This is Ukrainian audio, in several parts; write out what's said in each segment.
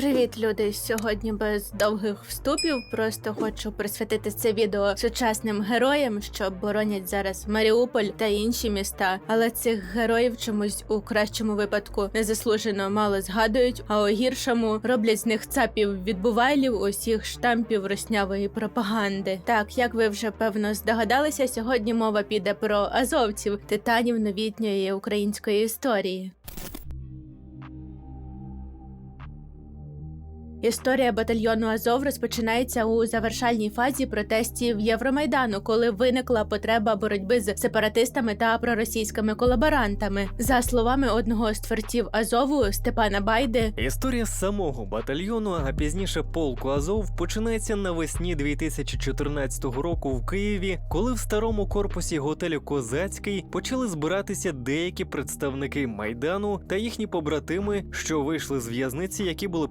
Привіт, люди! Сьогодні без довгих вступів. Просто хочу присвятити це відео сучасним героям, що боронять зараз Маріуполь та інші міста. Але цих героїв чомусь у кращому випадку незаслужено мало згадують, а у гіршому роблять з них цапів відбувайлів усіх штампів руснявої пропаганди. Так, як ви вже певно здогадалися, сьогодні мова піде про азовців, титанів новітньої української історії. Історія батальйону Азов розпочинається у завершальній фазі протестів Євромайдану, коли виникла потреба боротьби з сепаратистами та проросійськими колаборантами. За словами одного з творців Азову Степана Байди, Історія самого батальйону, а пізніше полку Азов, починається навесні 2014 року в Києві, коли в старому корпусі готелю Козацький почали збиратися деякі представники майдану та їхні побратими, що вийшли з в'язниці, які були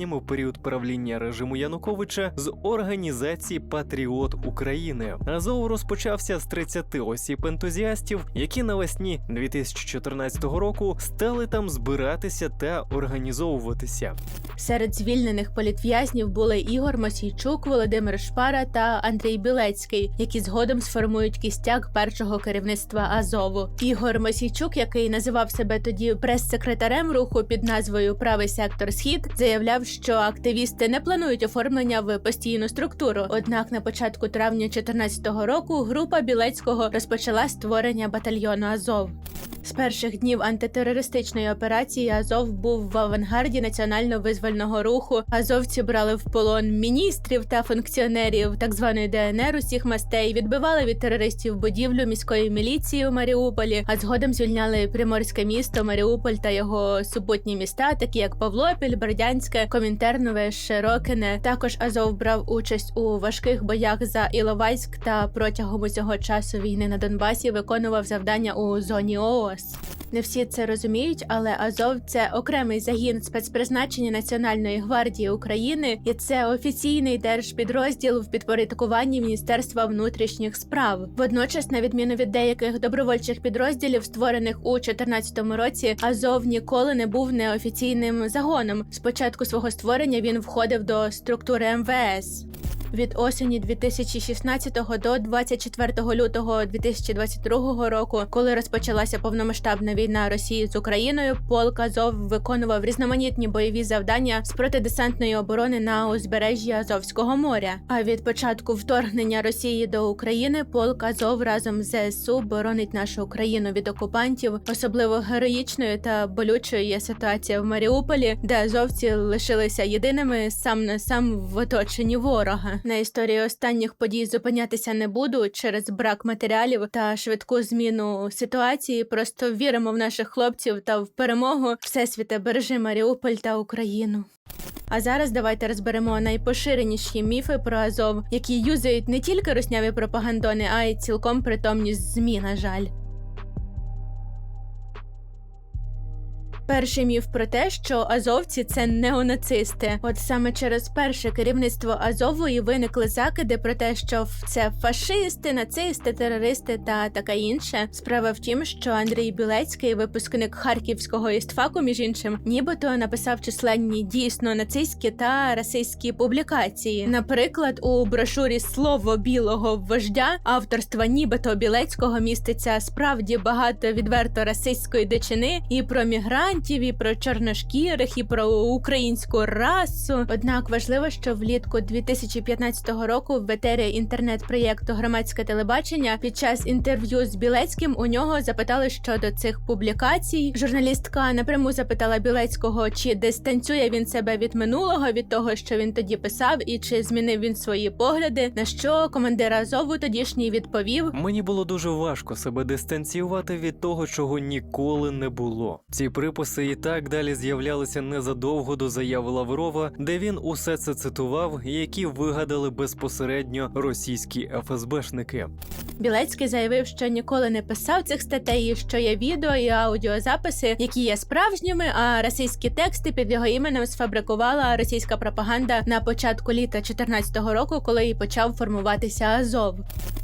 політв'язнями в період правління режиму Януковича з організації Патріот України. Азов розпочався з 30 осіб ентузіастів, які навесні 2014 року стали там збиратися та організовуватися. Серед звільнених політв'язнів були Ігор Мосійчук, Володимир Шпара та Андрій Білецький, які згодом сформують кістяк першого керівництва Азову. Ігор Мосійчук, який називав себе тоді прес-секретарем руху під назвою Правий сектор Схід, заявляв, що активісти не планують оформлення в постійну структуру. Однак на початку травня 2014 року група Білецького розпочала створення батальйону Азов. З перших днів антитерористичної операції Азов був в авангарді національно-визвольного руху. Азовці брали в полон міністрів та функціонерів так званої ДНР усіх мастей, відбивали від терористів будівлю міської міліції у Маріуполі, а згодом звільняли приморське місто Маріуполь та його супутні міста, такі як Павлопіль, Бердянське, Комінтернове, Широкине. Також Азов брав участь у важких боях за Іловайськ та протягом усього часу війни на Донбасі виконував завдання у зоні ООС. Не всі це розуміють, але Азов це окремий загін спецпризначення Національної гвардії України, і це офіційний держпідрозділ в підпорядкуванні Міністерства внутрішніх справ. Водночас, на відміну від деяких добровольчих підрозділів, створених у 2014 році, Азов ніколи не був неофіційним загоном. З початку свого створення він входив до структури МВС. Від осені 2016 до 24 лютого 2022 року, коли розпочалася повномасштабна війна Росії з Україною, полк Азов виконував різноманітні бойові завдання з протидесантної оборони на узбережжі Азовського моря. А від початку вторгнення Росії до України полк Азов разом з ЗСУ боронить нашу Україну від окупантів. Особливо героїчною та болючою є ситуація в Маріуполі, де азовці лишилися єдиними сам на сам в оточенні ворога. На історії останніх подій зупинятися не буду через брак матеріалів та швидку зміну ситуації. Просто віримо в наших хлопців та в перемогу. Всесвіте бережи Маріуполь та Україну. А зараз давайте розберемо найпоширеніші міфи про Азов, які юзають не тільки русняві пропагандони, а й цілком притомні змі, на жаль. Перший міф про те, що азовці це неонацисти. От саме через перше керівництво Азову і виникли закиди про те, що це фашисти, нацисти, терористи та таке інше. Справа в тім, що Андрій Білецький, випускник харківського істфаку, між іншим, нібито написав численні дійсно нацистські та расистські публікації. Наприклад, у брошурі Слово білого вождя авторства нібито Білецького міститься справді багато відверто расистської дичини і про мігрантів, і про чорношкірих, і про українську расу. Однак важливо, що влітку 2015 року в етері інтернет-проєкту громадське телебачення під час інтерв'ю з Білецьким у нього запитали щодо цих публікацій. Журналістка напряму запитала Білецького, чи дистанціює він себе від минулого, від того, що він тоді писав, і чи змінив він свої погляди. На що командир Азову тодішній відповів: Мені було дуже важко себе дистанціювати від того, чого ніколи не було. Ці приписи і так далі з'являлися незадовго до заяви Лаврова, де він усе це цитував, які вигадали безпосередньо російські ФСБшники. Білецький заявив, що ніколи не писав цих статей, що є відео і аудіозаписи, які є справжніми, а російські тексти під його іменем сфабрикувала російська пропаганда на початку літа 2014 року, коли і почав формуватися Азов.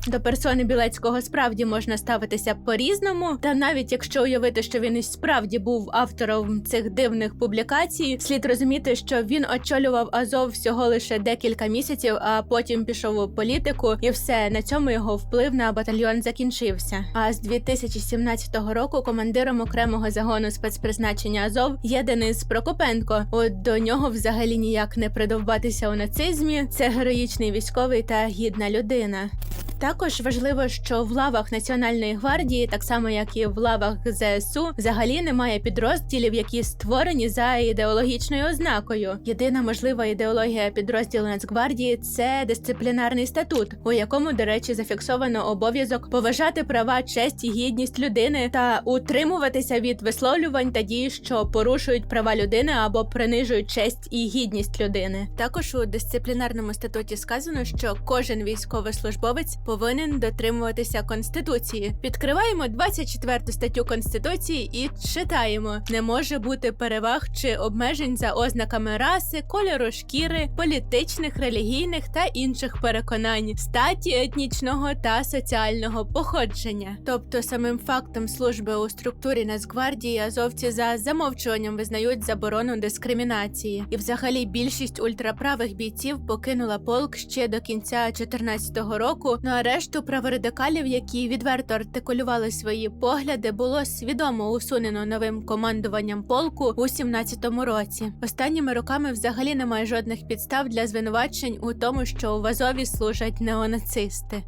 До персони Білецького справді можна ставитися по-різному, та навіть якщо уявити, що він і справді був автором цих дивних публікацій, слід розуміти, що він очолював Азов всього лише декілька місяців, а потім пішов у політику, і все на цьому його вплив на батальйон закінчився. А з 2017 року командиром окремого загону спецпризначення Азов є Денис Прокопенко. От до нього взагалі ніяк не придовбатися у нацизмі. Це героїчний військовий та гідна людина. Також важливо, що в лавах Національної гвардії, так само як і в лавах ЗСУ, взагалі немає підрозділів, які створені за ідеологічною ознакою. Єдина можлива ідеологія підрозділу Нацгвардії це дисциплінарний статут, у якому, до речі, зафіксовано обов'язок поважати права, честь і гідність людини та утримуватися від висловлювань та дій, що порушують права людини або принижують честь і гідність людини. Також у дисциплінарному статуті сказано, що кожен військовослужбовець повинен дотримуватися конституції. Відкриваємо 24 статтю конституції і читаємо: не може бути переваг чи обмежень за ознаками раси, кольору шкіри, політичних, релігійних та інших переконань, статі етнічного та соціального походження. Тобто, самим фактом служби у структурі Нацгвардії азовці за замовчуванням визнають заборону дискримінації, і взагалі більшість ультраправих бійців покинула полк ще до кінця 2014 року. Ну а решту праворадикалів, які відверто артикулювали свої погляди, було свідомо усунено новим командуванням полку у 17-му році. Останніми роками взагалі немає жодних підстав для звинувачень у тому, що в Азові служать неонацисти.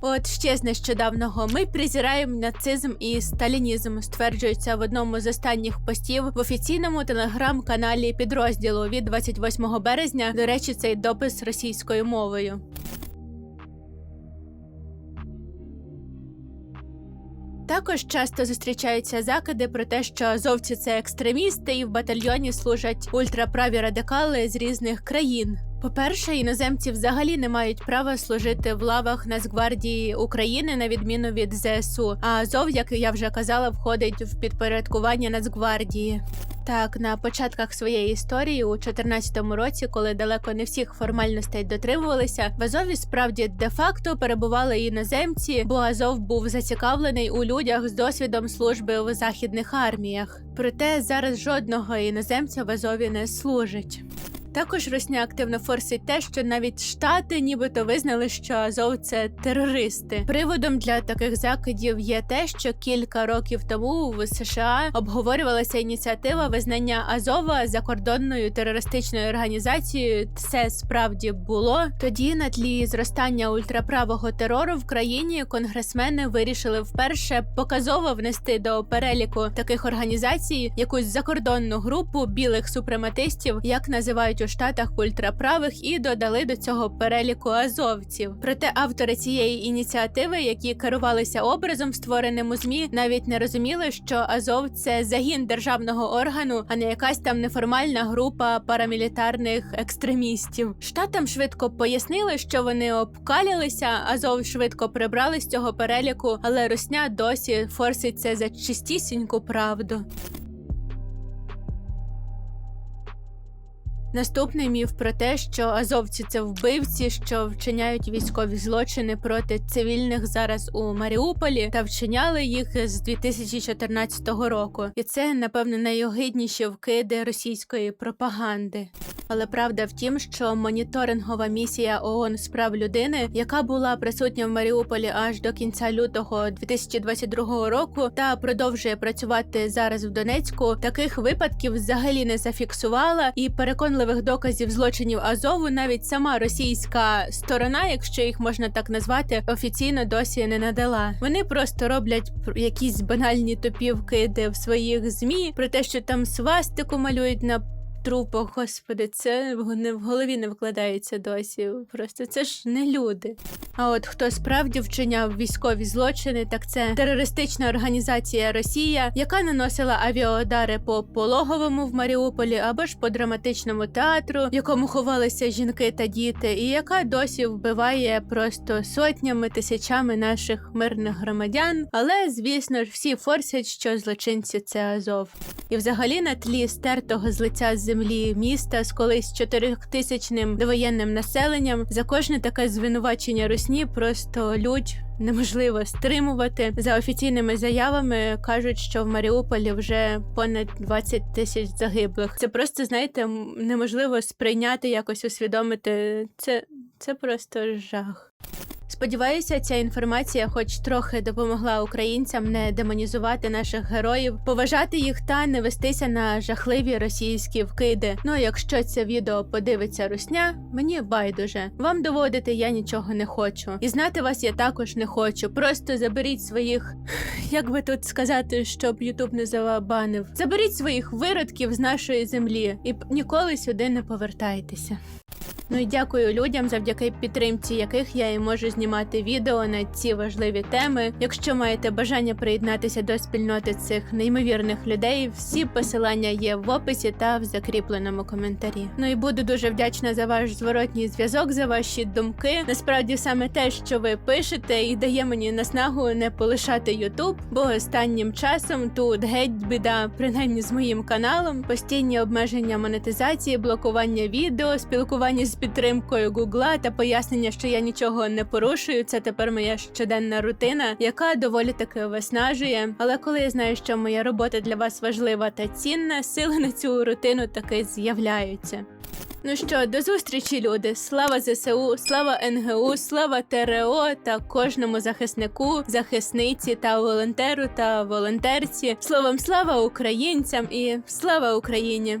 От ще з нещодавного ми презираємо нацизм і сталінізм, стверджується в одному з останніх постів в офіційному телеграм-каналі підрозділу від 28 березня. До речі, цей допис російською мовою. Також часто зустрічаються закиди про те, що азовці це екстремісти, і в батальйоні служать ультраправі радикали з різних країн. По-перше, іноземці взагалі не мають права служити в лавах Нацгвардії України на відміну від ЗСУ. А Азов, як я вже казала, входить в підпорядкування Нацгвардії. Так, на початках своєї історії у 2014 році, коли далеко не всіх формальностей дотримувалися, в Азові справді де-факто перебували іноземці, бо Азов був зацікавлений у людях з досвідом служби в західних арміях. Проте зараз жодного іноземця в Азові не служить. Також Росня активно форсить те, що навіть штати нібито визнали, що Азов це терористи. Приводом для таких закидів є те, що кілька років тому в США обговорювалася ініціатива визнання Азова закордонною терористичною організацією. Це справді було. Тоді на тлі зростання ультраправого терору в країні конгресмени вирішили вперше показово внести до переліку таких організацій якусь закордонну групу білих супрематистів, як називають у штатах ультраправих, і додали до цього переліку азовців. Проте автори цієї ініціативи, які керувалися образом, створеним у змі, навіть не розуміли, що Азов це загін державного органу, а не якась там неформальна група парамілітарних екстремістів. Штатам швидко пояснили, що вони обкалялися, Азов швидко прибрали з цього переліку, але Росня досі форсить це за чистісіньку правду. Наступний міф про те, що азовці це вбивці, що вчиняють військові злочини проти цивільних зараз у Маріуполі та вчиняли їх з 2014 року. І це напевно найогидніші вкиди російської пропаганди. Але правда в тім, що моніторингова місія ООН з прав людини, яка була присутня в Маріуполі аж до кінця лютого 2022 року, та продовжує працювати зараз в Донецьку, таких випадків взагалі не зафіксувала, і переконливих доказів злочинів Азову навіть сама російська сторона, якщо їх можна так назвати, офіційно досі не надала. Вони просто роблять якісь банальні топівки, де в своїх змі про те, що там свастику малюють на трупах, господи, це не в голові не вкладається досі. Просто це ж не люди. А от хто справді вчиняв військові злочини, так це терористична організація Росія, яка наносила авіаудари по пологовому в Маріуполі або ж по драматичному театру, в якому ховалися жінки та діти, і яка досі вбиває просто сотнями тисячами наших мирних громадян. Але звісно ж всі форсять, що злочинці це Азов. І взагалі на тлі стертого з лиця землі міста з колись чотирьохтисячним довоєнним населенням за кожне таке звинувачення русні просто лють неможливо стримувати. За офіційними заявами кажуть, що в Маріуполі вже понад 20 тисяч загиблих. Це просто знаєте, неможливо сприйняти, якось усвідомити. Це, це просто жах. Сподіваюся, ця інформація, хоч трохи допомогла українцям не демонізувати наших героїв, поважати їх та не вестися на жахливі російські вкиди. Ну а якщо це відео подивиться русня, мені байдуже. Вам доводити я нічого не хочу. І знати вас я також не хочу. Просто заберіть своїх, як би тут сказати, щоб Ютуб не забанив. Заберіть своїх виродків з нашої землі і ніколи сюди не повертайтеся. Ну і дякую людям, завдяки підтримці яких я і можу знімати відео на ці важливі теми. Якщо маєте бажання приєднатися до спільноти цих неймовірних людей, всі посилання є в описі та в закріпленому коментарі. Ну і буду дуже вдячна за ваш зворотній зв'язок, за ваші думки. Насправді саме те, що ви пишете, і дає мені наснагу не полишати Ютуб, бо останнім часом тут геть біда, принаймні з моїм каналом, постійні обмеження монетизації, блокування відео, спілкування з підтримкою Гугла та пояснення, що я нічого не порушую. Це тепер моя щоденна рутина, яка доволі таки виснажує. Але коли я знаю, що моя робота для вас важлива та цінна, сили на цю рутину таки з'являються. Ну що, до зустрічі, люди! Слава ЗСУ, слава НГУ, слава ТРО та кожному захиснику, захисниці та волонтеру та волонтерці. Словом, слава українцям і слава Україні!